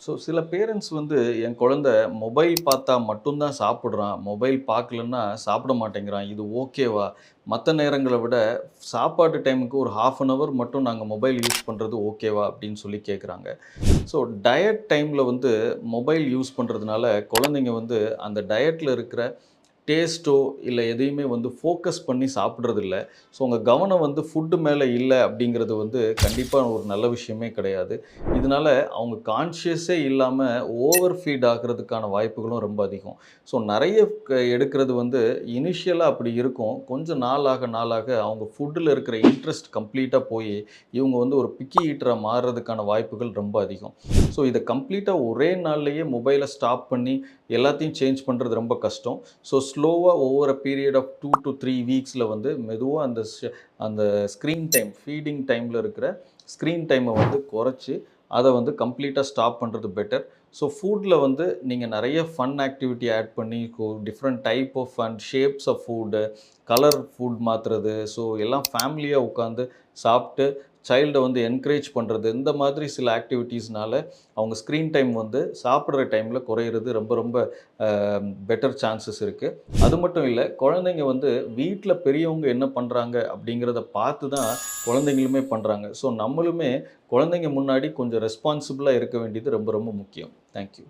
So சில parents வந்து என் குழந்தை மொபைல் பார்த்தா மட்டும்தான் சாப்பிட்றான். மொபைல் பார்க்கலன்னா சாப்பிட மாட்டேங்கிறான். இது ஓகேவா மற்ற நேரங்களை விட சாப்பாட்டு டைமுக்கு ஒரு ஹாஃப் அன் ஹவர் மட்டும் நாங்கள் மொபைல் யூஸ் பண்ணுறது ஓகேவா அப்படின்னு சொல்லி கேட்குறாங்க ஸோ டயட் டைமில் வந்து மொபைல் யூஸ் பண்ணுறதுனால குழந்தைங்க வந்து அந்த டயட்டில் இருக்கிற டேஸ்ட்டோ இல்லை எதையுமே வந்து ஃபோக்கஸ் பண்ணி சாப்பிட்றதில்ல. ஸோ உங்கள் கவனம் வந்து ஃபுட்டு மேலே இல்லை அப்படிங்கிறது வந்து கண்டிப்பாக ஒரு நல்ல விஷயமே கிடையாது. இதனால அவங்க கான்ஷியஸே இல்லாமல் ஓவர் ஃபீட் ஆகிறதுக்கான வாய்ப்புகளும் ரொம்ப அதிகம். ஸோ நிறைய க- எடுக்கிறது வந்து இனிஷியலாக அப்படி இருக்கும். கொஞ்சம் நாளாக நாளாக அவங்க ஃபுட்டில் இருக்கிற இன்ட்ரெஸ்ட் கம்ப்ளீட்டாக போய் இவங்க வந்து ஒரு பிக்கி ஈட்டராக மாறுறதுக்கான வாய்ப்புகள் ரொம்ப அதிகம். ஸோ இதை கம்ப்ளீட்டாக ஒரே நாள்லேயே மொபைலை ஸ்டாப் பண்ணி எல்லாத்தையும் சேஞ்ச் பண்ணுறது ரொம்ப கஷ்டம். ஸோ ஸ்லோவாக ஒவ்வொரு period of two to three வீக்ஸில் வந்து மெதுவாக அந்த அந்த ஸ்க்ரீன் டைம் ஃபீடிங் டைமில் இருக்கிற ஸ்க்ரீன் டைமை வந்து குறைச்சி அதை வந்து கம்ப்ளீட்டாக ஸ்டாப் பண்ணுறது பெட்டர் ஸோ ஃபுட்டில் வந்து நீங்கள் நிறைய ஃபன் ஆக்டிவிட்டி ஆட் பண்ணி different type of fun shapes of food colour food மாற்றுறது ஸோ எல்லாம் ஃபேமிலியாக உட்காந்து சாப்பிட்டு சைல்டை வந்து என்கரேஜ் பண்ணுறது இந்த மாதிரி சில ஆக்டிவிட்டீஸ்னால அவங்க ஸ்க்ரீன் டைம் வந்து சாப்பிட்ற டைமில் குறையிறது ரொம்ப ரொம்ப பெட்டர் சான்சஸ் இருக்குது அது மட்டும் இல்லை குழந்தைங்க வந்து வீட்டில் பெரியவங்க என்ன பண்ணுறாங்க அப்படிங்கிறத பார்த்து தான் குழந்தைங்களுமே பண்ணுறாங்க ஸோ நம்மளுமே குழந்தைங்க முன்னாடி கொஞ்சம் ரெஸ்பான்சிபிளாக இருக்க வேண்டியது ரொம்ப ரொம்ப முக்கியம். தேங்க்யூ